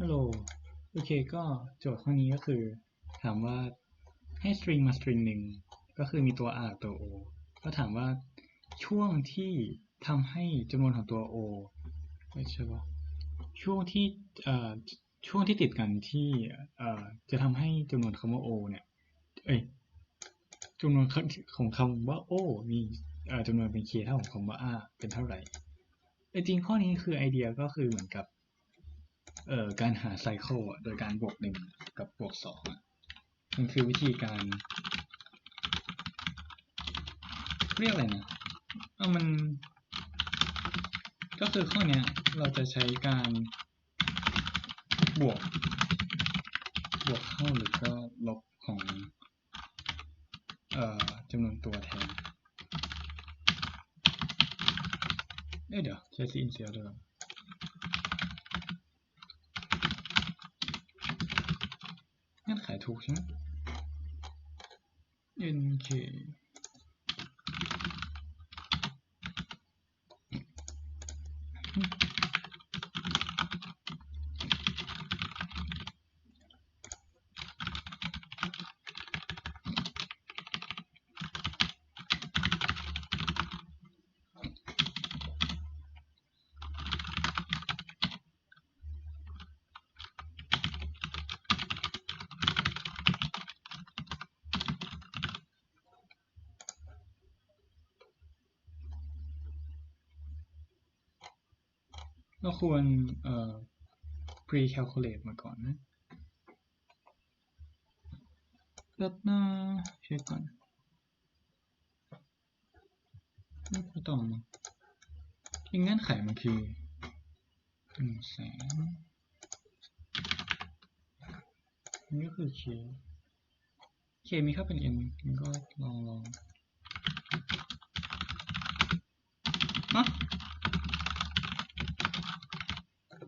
ฮัลโหลโอเคก็โจทย์ข้อนี้ก็คือ ถามว่าให้ string มา string หนึ่งก็คือมีตัว r ตัว o ก็ถามว่าช่วงที่ทำให้จำนวนของตัว o ไม่ใช่ปะช่วงที่เอ่อช่วงที่ติดกันที่เอ่อจะทำให้จำนวนคำว่า o เนี่ยเอ้ยจำนวนของคำว่า o มีเอ่อจำนวนเป็น k เท่าของคำว่า r เป็นเท่าไหร่แต่จริงข้อนี้คือไอเดียก็คือเหมือนกับ เอ่อการหาไซเคิลโดยการบวกหนึ่งกับบวกสองมันคือวิธีการ เรียกอะไรนะเอามัน ก็คือข้อเนี้ยเราจะใช้การบวก บวกเข้าหรือก็ลบของเอ่อจำนวนตัวแทนเอ้ยเดี๋ยวใช้ซีนเซีย ด้วยเงื่อนไกใช่ไหม nk เราควรเอ่อ pre-calculate มาก่อนนะแป๊บนะเช็คก่อนไม่ต้องนะอีกเงื่อนไขมันคือหนึ่งแสนนี่ก็คือ k k มีค่าเป็น n มันก็ลองลองฮะ โอเคอืม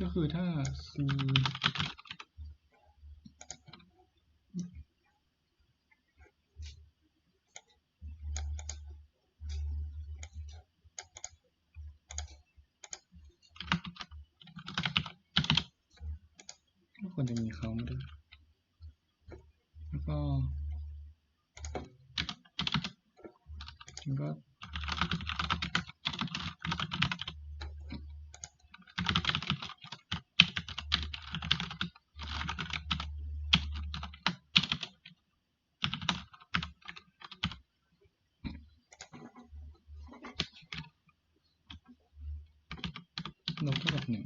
ก็คือถ้า c ก็ควรจะมีเขามาด้วยแล้วก็แล้วก็ ลบเท่ากับหนึ่ง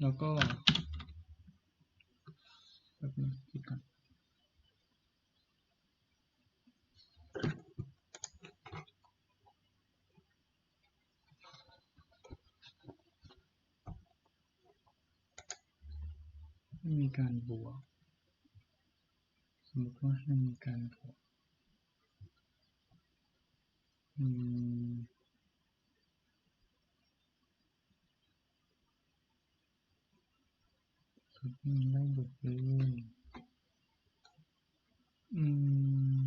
แล้วก็แบบนี้คิดก่อนไม่มีการบวก สมมติว่าให้มีการบวกอืม ครับมันไล่บทเลยอืม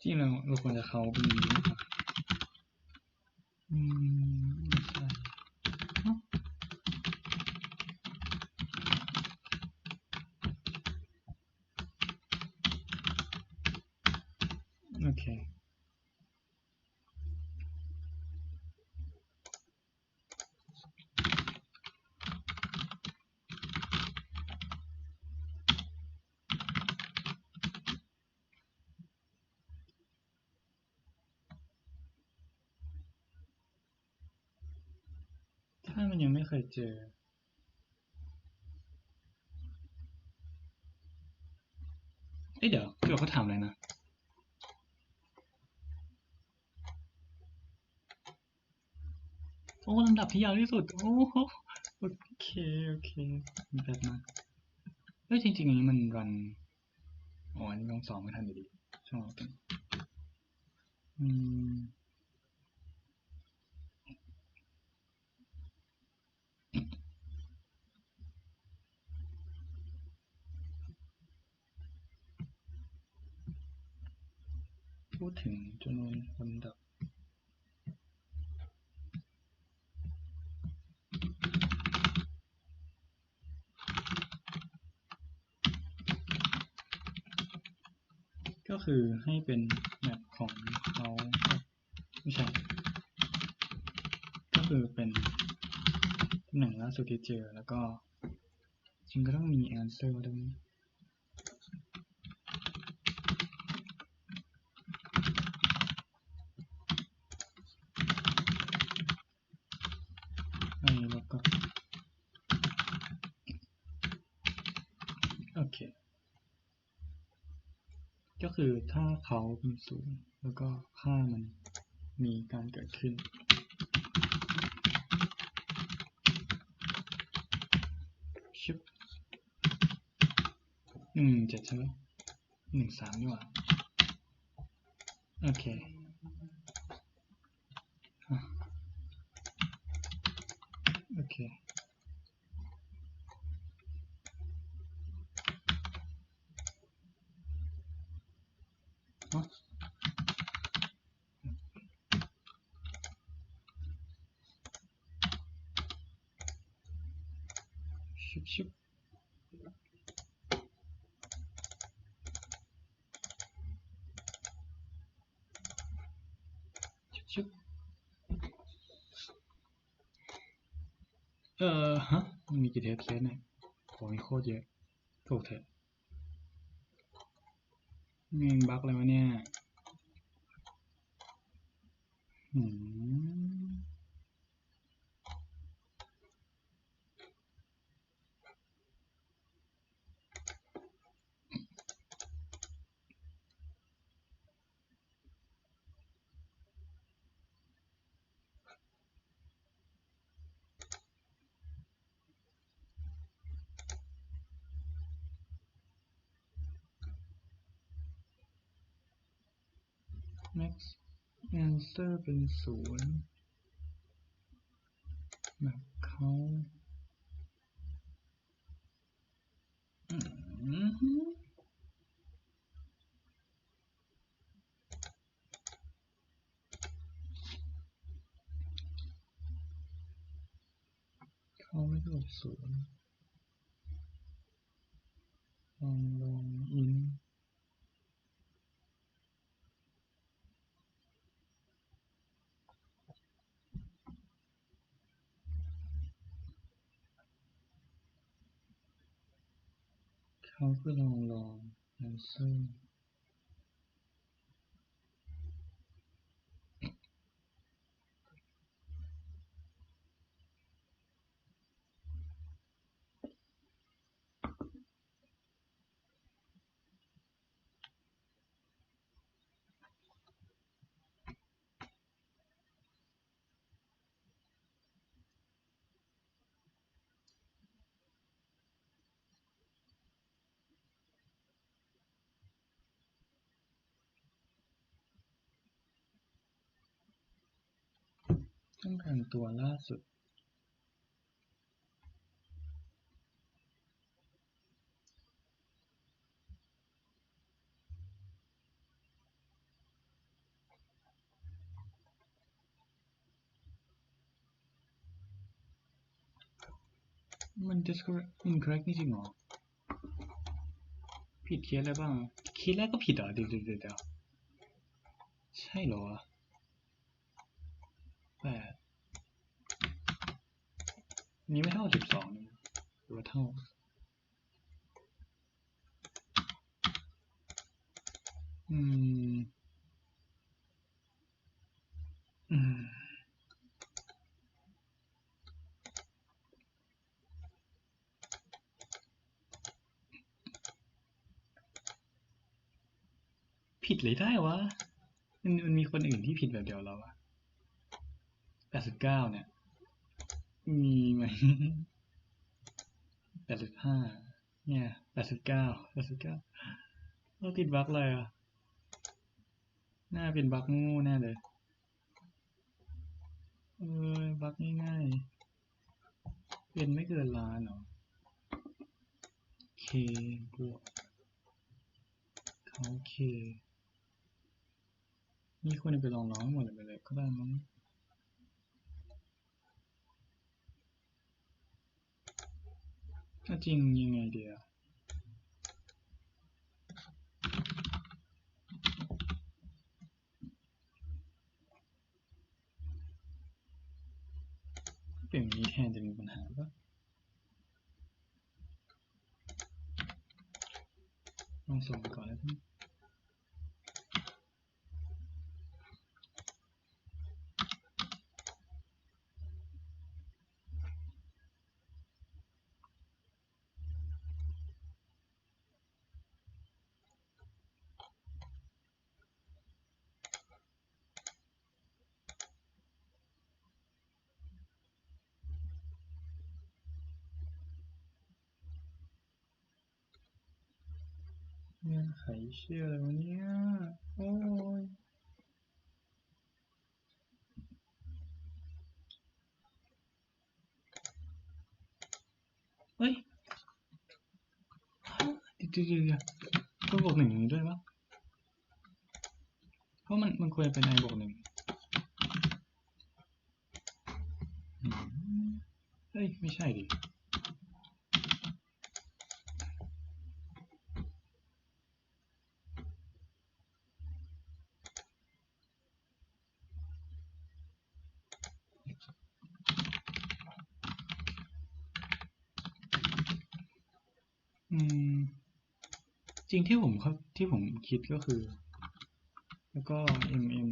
ที่เราเราควรจะเขาเป็นอย่างนี้หรือเปล่าอืมไม่ใช่เอ้าโอเค ถ้ามันยังไม่ เจอ เอ้ยเดี๋ยวเดี๋ยวเขาถามอะไรนะโอ้ลำดับที่ยาวที่สุด โอ้โอเค โอเคแบบนั้นเฮ้ยจริงๆอันนี้มันรัน อ๋ออันนี้ต้องสองไม่ทันอยู่ดีช่องเราเป็นอืม พูดถึงจำนวนลำดับก็คือให้เป็นแมปของเขาไม่ใช่ก็คือเป็นตำแหน่งล่าสุดที่เจอแล้วก็จริงก็ต้องมี answer ด้วย อันนี้แล้วก็ โอเค ก็คือถ้าเขาเป็นศูนย์แล้วก็ค่ามันมีการเกิดขึ้น ชิบหนึ่งเจ็ดใช่ไหมหนึ่งสามดีกว่า โอเคอะโอเค ฮะชิบชิบ ชิบชิบเอ่อฮะมันมีกี่เทปเทสเนี่ยของมีโคตรเยอะถูกเถอะมีบั๊กอะไรวะเนี่ยอืม max answer เป็นศูนย์แบบเขาอืมเขาไม่ถูกศูนย์ลองลองอิน เขา ก็ลองลองแอ ต้องการตัวล่าสุดมัน discorrect incorrect นี่จริงเหรอ ผิดเคสอะไรบ้าง เคสแรกก็ผิดเหรอ เดี๋ยวเดี๋ยวเดี๋ยวเดี๋ยวใช่เหรอวะแปดอั นี้ไม่เท่าสิบสองหรือว่าเท่าอืมอืมผิดเลยได้วะ มันมันมีคนอื่นที่ผิดแบบเดียวเราอะแปดสิบเก้าเนี่ย มีไหมแปดสิบห้าเนี่ยแปดสิบเก้าแปดสิบเก้าเราติดบั๊กเลยอะน่าเป็นบั๊กงูแน่เลยเออบั๊กง่ายๆเป็นไม่เกินล้านหรอ k บวกเขา k นี่ควรจะไปลองร้องหมดเลยไปเลยก็ได้มั้ง ถ้าจริงยังไงเดียวเป็นอย่างนี้แทนจะมีปัญหาปะลองส่งไปก่อนแล้วกัน เงื่อนไขเชื่ออะไรวะเนี่ย โอ้ยเฮ้ยเดี๋ยวเดี๋ยวเดี๋ยวต้องบวกหนึ่งอย่างนี้ด้วยปะเพราะมันมันควรเป็น i บวกหนึ่งเฮ้ย ไม่ใช่ดิ อืม จริงที่ผมเขาที่ผมคิดก็คือ แล้วก็ mm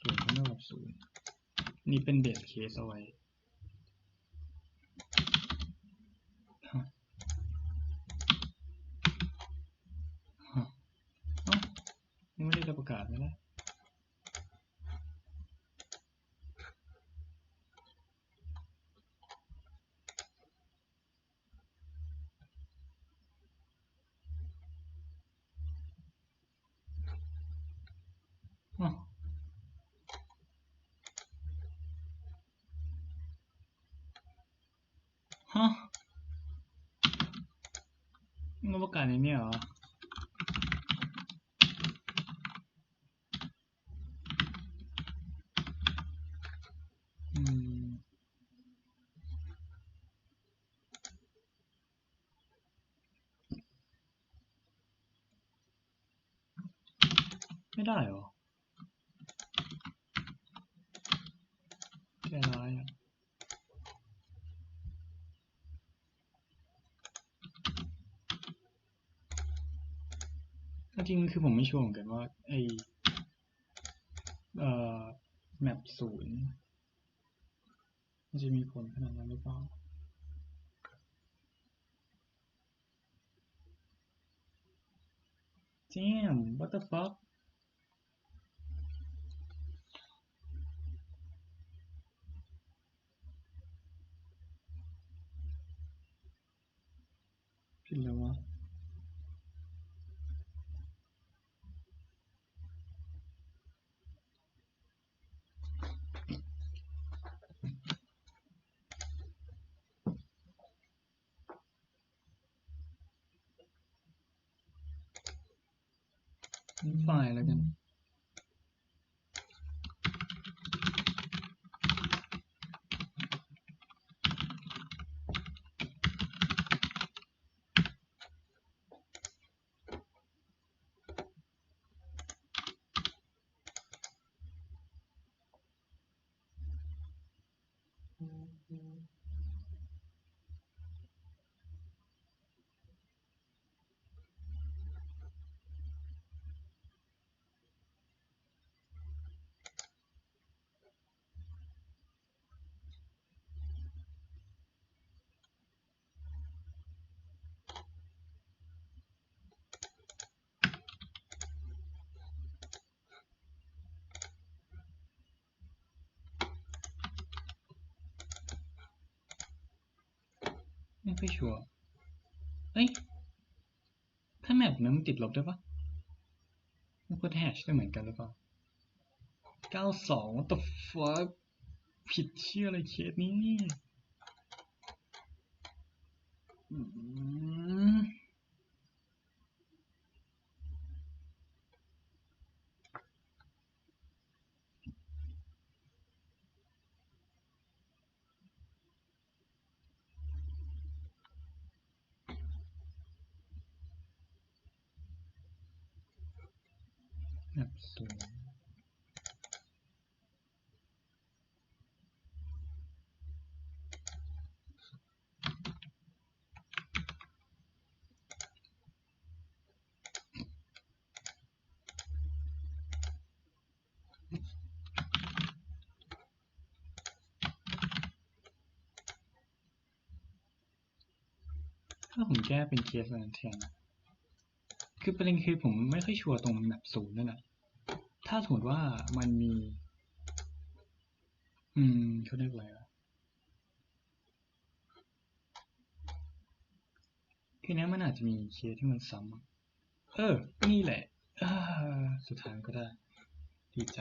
ส่วนย์เท่ากับศูนย์นี่เป็นเบสเคสเอาไว้ฮะฮะเอ้ายังไม่ได้จะประกาศเลยนะอ้าวฮะ มันประกาศในนี้เหรอ อืม ไม่ได้เหรอใจร้ายอะ ถ้าจ ริงคือผมไม่ชัวร์เหมือนกันว่าไอเอ่อแมปศูนย์มันจะมีผลขนาดนั้นหรือเปล่า Damn, what the fuck? นี่ ไม่ค่อยชัวร์เอ้ย ถ้าแมปนั้นมันติดลบได้ปะมันควรแฮชได้เหมือนกันหรือเปล่า92 what the fuck ผิดเชื่ออะไรเคสนี้ อืมแบบศูนย์ถ้าผมแก้เป็นเคสแทน คือประเด็นคือผมไม่ค่อยชัวร์ตรงแบบศูนย์นั่นแหละ ถ้าสมมติว่ามันมี อืมเขาเรียกอะไรอะทีนี้มันอาจจะมีเคสที่มันซ้ำเออ นี่แหละสุดท้ายก็ได้ ดีใจ